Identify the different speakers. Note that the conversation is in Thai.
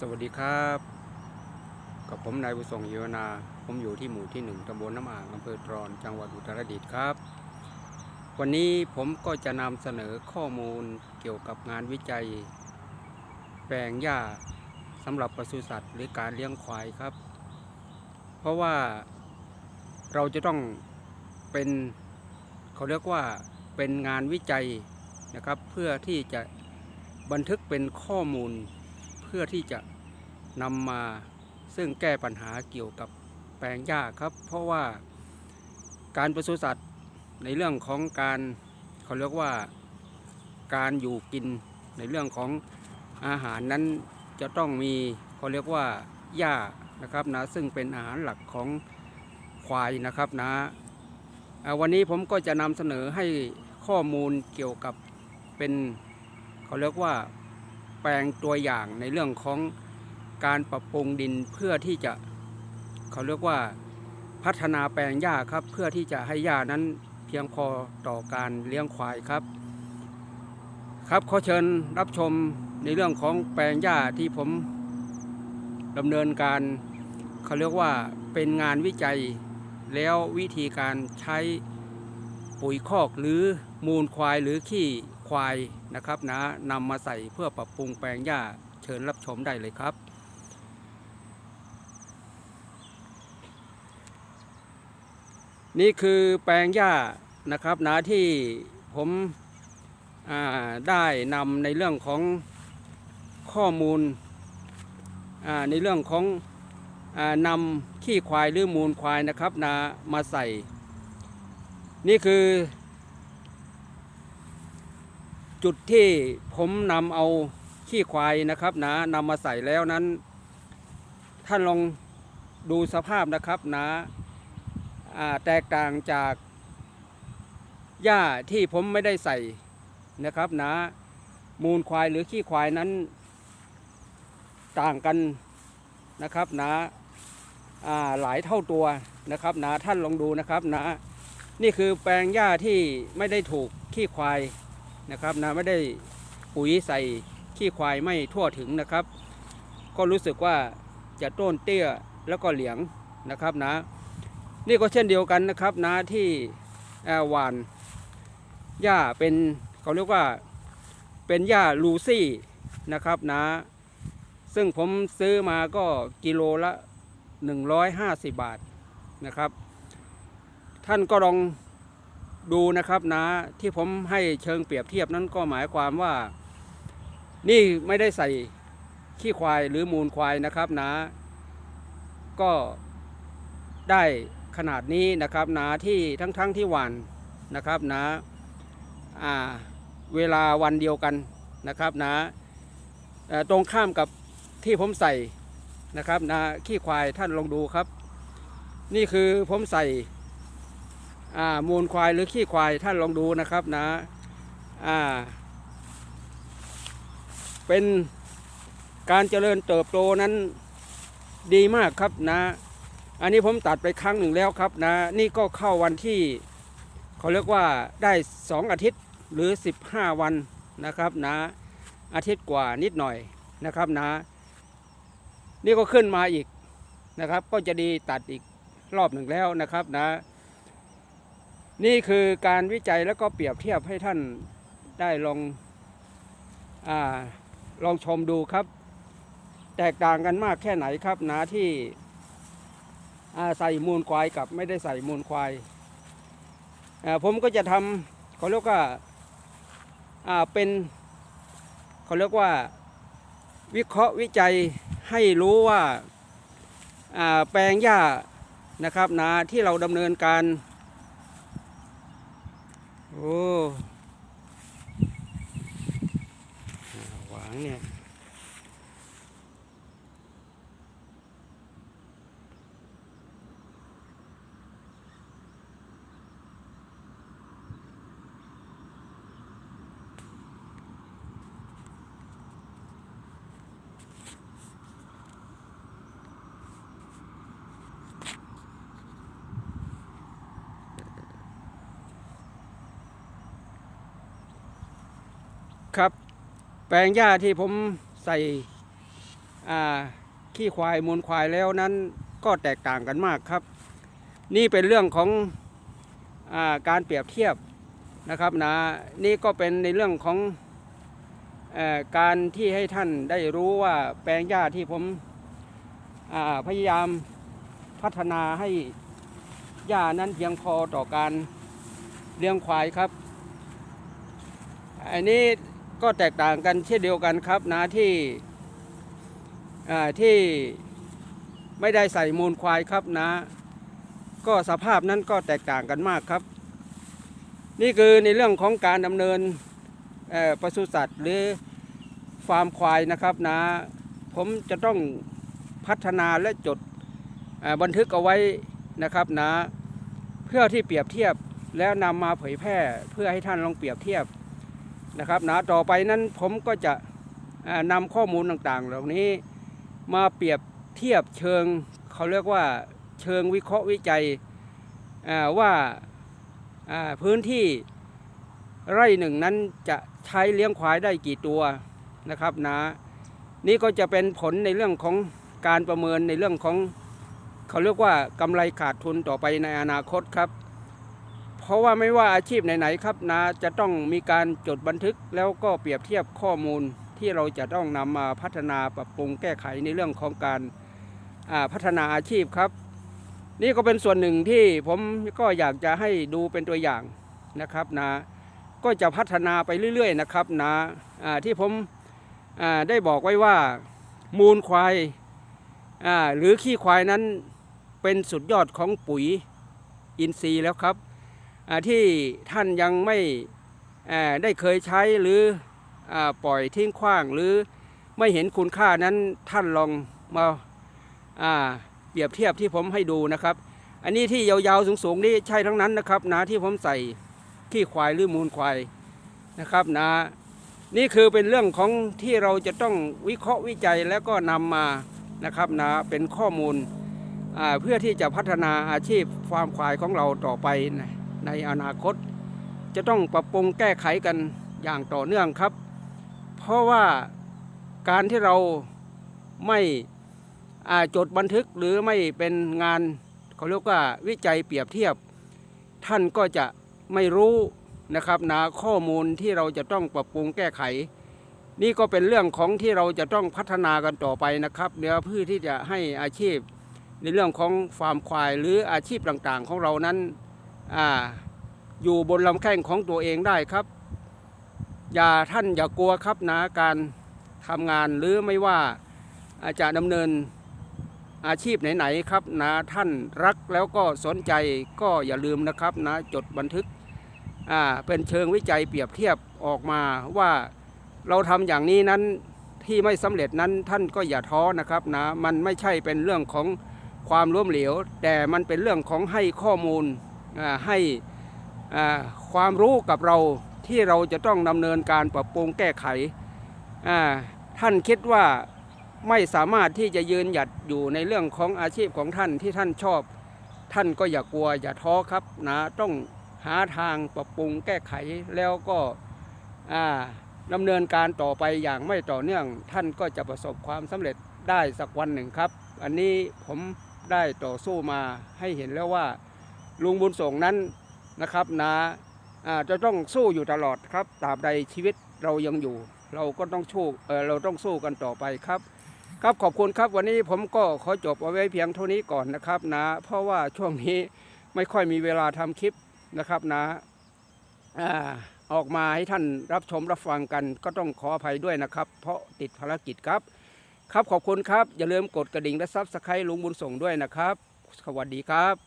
Speaker 1: สวัสดีครับ กับผมนายบุษงเยวนา ผมอยู่ที่หมู่ที่หนึ่งตำบลน้ำอ่างอำเภอตรอนจังหวัดอุตรดิตถ์ครับ วันนี้ผมก็จะนำเสนอข้อมูลเกี่ยวกับงานวิจัย แปลงหญ้าสำหรับปศุสัตว์ หรือการเลี้ยงควายครับ เพราะว่าเราจะต้องเป็นเขาเรียกว่าเป็นงานวิจัยนะครับ เพื่อที่จะบันทึกเป็นข้อมูล เพื่อที่จะนำมาซึ่งแก้ปัญหาเกี่ยวกับแปลงหญ้าครับ เพราะว่าการปศุสัตว์ในเรื่องของการเขาเรียกว่าการอยู่กินในเรื่องของอาหารนั้นจะต้องมีเขาเรียกว่าหญ้านะครับนะซึ่งเป็นอาหารหลักของควายนะครับนะวันนี้ผมก็จะนำเสนอให้ข้อมูลเกี่ยวกับเป็นเขาเรียกว่า แปลงตัวอย่างในเรื่องของการปรับปรุงดินเพื่อที่จะเขาเรียกว่าพัฒนาแปลงหญ้าครับ เพื่อที่จะให้หญ้านั้นเพียงพอต่อการเลี้ยงควายครับ ครับขอเชิญรับชมในเรื่องของแปลงหญ้าที่ผมดำเนินการเขาเรียกว่าเป็นงานวิจัยแล้ววิธีการใช้ปุ๋ยคอกหรือมูลควายหรือขี้ ควายนะครับนะนำมาใส่เพื่อปรับปรุงแปลงหญ้าเชิญรับชมได้เลยครับ นี่คือแปลงหญ้านะครับนะที่ผมได้นำในเรื่องของข้อมูลในเรื่องของอนำขี้ควายหรือมูลควายนะครับนะมาใส่ นี่คือ จุดที่ผมนำเอาขี้ควายนะครับนะนำมาใส่แล้วนั้น ท่านลองดูสภาพนะครับนะอ่าแตกต่างจากหญ้าที่ผมไม่ได้ใส่นะครับนะมูลควายหรือขี้ควายนั้นต่างกันนะครับนะอ่าหลายเท่าตัวนะครับนะท่านลองดูนะครับนะนี่คือแปลงหญ้าที่ไม่ได้ถูกขี้ควาย นะครับนะไม่ได้ปุ๋ยใส่ขี้ควายไม่ทั่วถึงนะครับ ก็รู้สึกว่าจะต้นเตี้ยแล้วก็เหลียงนะครับนะ นี่ก็เช่นเดียวกันนะครับนะที่เอ่อหวานหญ้าเป็นเขาเรียกว่าเป็นหญ้าลูซี่นะครับนะ ซึ่งผมซื้อมาก็กิโลละ 150 บาทนะครับ ท่านก็ลอง ดูนะครับนะที่ผมให้เชิงเปรียบเทียบนั้นก็หมายความว่า นี่ไม่ได้ใส่ขี้ควายหรือมูลควายนะครับนะ ก็ได้ขนาดนี้นะครับนะที่ทั้งๆทที่หวานนะครับนะอ่าเวลาวันเดียวกันนะครับนะตรงข้ามกับที่ผมใส่นะครับนะขี้ควายท่านลองดูครับ นี่คือผมใส่ มูลควายหรือขี้ควายท่านลองดูนะครับนะอ่าเป็นการเจริญเติบโตนั้นดีมากครับนะ อันนี้ผมตัดไปครั้งหนึ่งแล้วครับนะ นี่ก็เข้าวันที่เขาเรียกว่าได้สองอาทิตย์หรือ 15 วันนะครับนะ อาทิตย์กว่านิดหน่อยนะครับนะ นี่ก็ขึ้นมาอีกนะครับ ก็จะดีตัดอีกรอบหนึ่งแล้วนะครับนะ นี่คือการวิจัยแล้วก็เปรียบเทียบให้ท่านได้ลองอลองชมดูครับ แตกต่างกันมากแค่ไหนครับนะที่ใส่มูลควายกับไม่ได้ใส่มูลควายาผมก็จะทำเขาเรียกว่าาเป็นเขาเรียกว่าวิเคราะห์วิจัยให้รู้ว่าาแปลงหญ้านะครับนะที่เราดำเนินการ โอ้อ่าหวางเนี่ย ครับ แปลงหญ้าที่ผมใส่ขี้ควายมูลควายแล้วนั้นก็แตกต่างกันมากครับ นี่เป็นเรื่องของอาการเปรียบเทียบนะครับนะนี่ก็เป็นในเรื่องของอการที่ให้ท่านได้รู้ว่าแปลงหญ้าที่ผมพยายามพัฒนาให้หญ้านั้นเพียงพอต่อการเลี้ยงควายครับอันนี้ ก็แตกต่างกันเช่นเดียวกันครับนะที่ที่ไม่ได้ใส่มูลควายครับนะ ก็สภาพนั้นก็แตกต่างกันมากครับ นี่คือในเรื่องของการดำเนินปศุสัตว์หรือฟาร์มควายนะครับนะ ผมจะต้องพัฒนาและจดบันทึกเอาไว้นะครับนะ เพื่อที่เปรียบเทียบแล้วนำมาเผยแพร่เพื่อให้ท่านลองเปรียบเทียบ นะครับนะต่อไปนั้นผมก็จะนำข้อมูลต่างๆ เหล่านี้มาเปรียบเทียบเชิงเขาเรียกว่าเชิงวิเคราะห์วิจัยว่าอ่าพื้นที่ไร่หนึ่งนั้นจะใช้เลี้ยงควายได้กี่ตัวนะครับนะนี่ก็จะเป็นผลในเรื่องของการประเมินในเรื่องของ เขาเรียกว่ากำไรขาดทุนต่อไปในอนาคตครับ เพราะว่าไม่ว่าอาชีพไหนๆครับนะจะต้องมีการจดบันทึกแล้วก็เปรียบเทียบข้อมูลที่เราจะต้องนำมาพัฒนาปรับปรุงแก้ไขในเรื่องของการพัฒนาอาชีพครับ นี่ก็เป็นส่วนหนึ่งที่ผมก็อยากจะให้ดูเป็นตัวอย่างนะครับนะก็จะพัฒนาไปเรื่อย ๆ นะครับนะอ่าที่ผมได้บอกไว้ว่ามูลควายหรือขี้ควายนั้นเป็นสุดยอดของปุ๋ยอินทรีย์แล้วครับ ที่ท่านยังไม่ได้เคยใช้หรืออปล่อยทิ้งขว้างหรือไม่เห็นคุณค่านั้นท่านลองมาาเปรียบเทียบที่ผมให้ดูนะครับ อันนี้ที่ยาวๆสูงๆนี่ใช่ทั้งนั้นนะครับนะที่ผมใส่ขี้ควายหรือมูลควายนะครับนะนี่คือเป็นเรื่องของที่เราจะต้องวิเคราะห์วิจัยแล้วก็นำมานะครับนะเป็นข้อมูลเพื่อที่จะพัฒนาอาชีพฟาร์มควายของเราต่อไปใน ในอนาคต จะต้องปรับปรุงแก้ไขกันอย่างต่อเนื่องครับ เพราะว่าการที่เราไม่อ่าจดบันทึกหรือไม่เป็นงานเขาเรียกว่าวิจัยเปรียบเทียบ ท่านก็จะไม่รู้นะครับนะข้อมูลที่เราจะต้องปรับปรุงแก้ไข นี่ก็เป็นเรื่องของที่เราจะต้องพัฒนากันต่อไปนะครับเนื้อเพื่อที่จะให้อาชีพในเรื่องของฟาร์มควายหรืออาชีพต่างๆ ของเรานั้น อยู่บนลำแข้งของตัวเองได้ครับ อย่าท่านอย่ากลัวครับนะการทำงานหรือไม่ว่าอาจจะดำเนินอาชีพไหนๆครับนะท่านรักแล้วก็สนใจก็อย่าลืมนะครับนะจดบันทึกเป็นเชิงวิจัยเปรียบเทียบออกมาว่าเราทำอย่างนี้นั้นที่ไม่สำเร็จนั้นท่านก็อย่าท้อนะครับนะมันไม่ใช่เป็นเรื่องของความล้มเหลว แต่มันเป็นเรื่องของให้ข้อมูล ให้ความรู้กับเราที่เราจะต้องดำเนินการปรับปรุงแก้ไข ท่านคิดว่าไม่สามารถที่จะยืนหยัดอยู่ในเรื่องของอาชีพของท่านที่ท่านชอบ ท่านก็อย่ากลัวอย่าท้อครับนะต้องหาทางปรับปรุงแก้ไขแล้วก็ดำเนินการต่อไปอย่างไม่ต่อเนื่อง ท่านก็จะประสบความสำเร็จได้สักวันหนึ่งครับ อันนี้ผมได้ต่อสู้มาให้เห็นแล้วว่า ลุงบุญส่งนั้นนะครับนะอ่าจะต้องสู้อยู่ตลอดครับตราบใดชีวิตเรายังอยู่ เราก็ต้องสู้เออเราต้องสู้กันต่อไปครับ ครับขอบคุณครับวันนี้ผมก็ขอจบเอาไว้เพียงเท่านี้ก่อนนะครับนะ เพราะว่าช่วงนี้ไม่ค่อยมีเวลาทำคลิปนะครับนะอาออกมาให้ท่านรับชมรับฟังกันก็ต้องขออภัยด้วยนะครับ เพราะติดภารกิจครับ ครับขอบคุณครับ อย่าลืมกดกระดิ่งและซับสไครต์ลุงบุญส่งด้วยนะครับ สวัสดีครับ